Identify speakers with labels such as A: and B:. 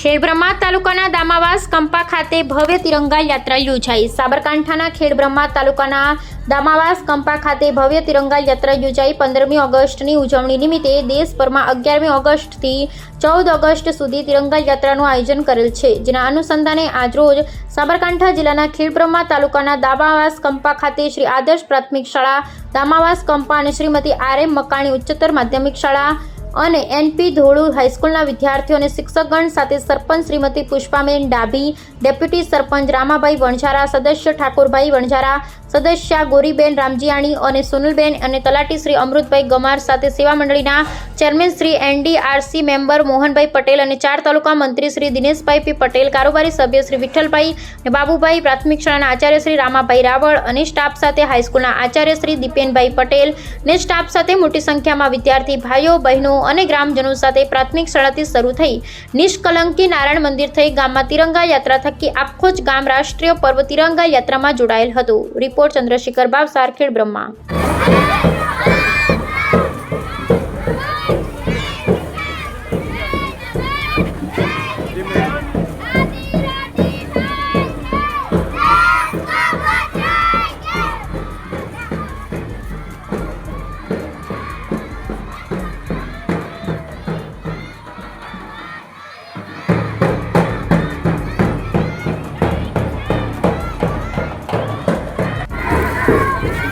A: ખેડબ્રહ્મા તાલુકાના દામાવાસ કંપા ખાતે ભવ્ય તિરંગા યાત્રા યોજાઈ. સાબરકાંઠાના ખેડબ્રહ્મા તાલુકાના દામાવાસ કંપા ખાતે ભવ્ય તિરંગા યાત્રા યોજાઈ પંદરમી ઓગસ્ટની ઉજવણી નિમિત્તે દેશભરમાં અગિયારમી ઓગસ્ટથી ચૌદ ઓગસ્ટ સુધી તિરંગા યાત્રાનું આયોજન કરેલ છે. જેના અનુસંધાને આજરોજ સાબરકાંઠા જિલ્લાના ખેડબ્રહ્મા તાલુકાના દામાવાસ કંપા ખાતે શ્રી આદર્શ પ્રાથમિક શાળા, દામાવાસ કંપા અને શ્રીમતી આર એમ મકાણી ઉચ્ચતર માધ્યમિક શાળા અને એનપી ધોળુ હાઈસ્કૂલના વિદ્યાર્થીઓ અને શિક્ષકગણ સાથે સરપંચ શ્રીમતી પુષ્પાબેન ડાભી ડેપ્યુટી સરપંચ રામાભાઈ વણઝારા, સદસ્ય ઠાકોરભાઈ વણઝારા સદસ્ય ગોરીબેન રામજીયાણી અને સુનિલબેન અને તલાટી શ્રી અમૃતભાઈ ગમાર સાથે સેવા મંડળીના chairman Shri NDRC member Mohanbhai Patel અને ચાર તાલુકા મંત્રી શ્રી દિનેશભાઈ પી પટેલ, કારોબારી સભ્ય શ્રી વિઠ્ઠલભાઈ અને બાબુભાઈ, પ્રાથમિક શાળાના આચાર્ય શ્રી રામાભાઈ રાવળ અને સ્ટાફ સાથે હાઈસ્કૂલના આચાર્ય શ્રી દીપેનભાઈ પટેલ ને સ્ટાફ સાથે મોટી સંખ્યામાં વિદ્યાર્થી, ભાઈઓ, બહેનો અને ગ્રામજનો સાથે પ્રાથમિક શાળાથી શરૂ થઈ નિષ્કલંકી નારાયણ મંદિર થઈ ગામમાં તિરંગા યાત્રા થકી આખો જ ગામ રાષ્ટ્રીય પર્વ તિરંગા યાત્રામાં જોડાયેલ હતું. રિપોર્ટ ચંદ્રશેખર બાબ સારખેડ બ્રહ્મા. Thank you.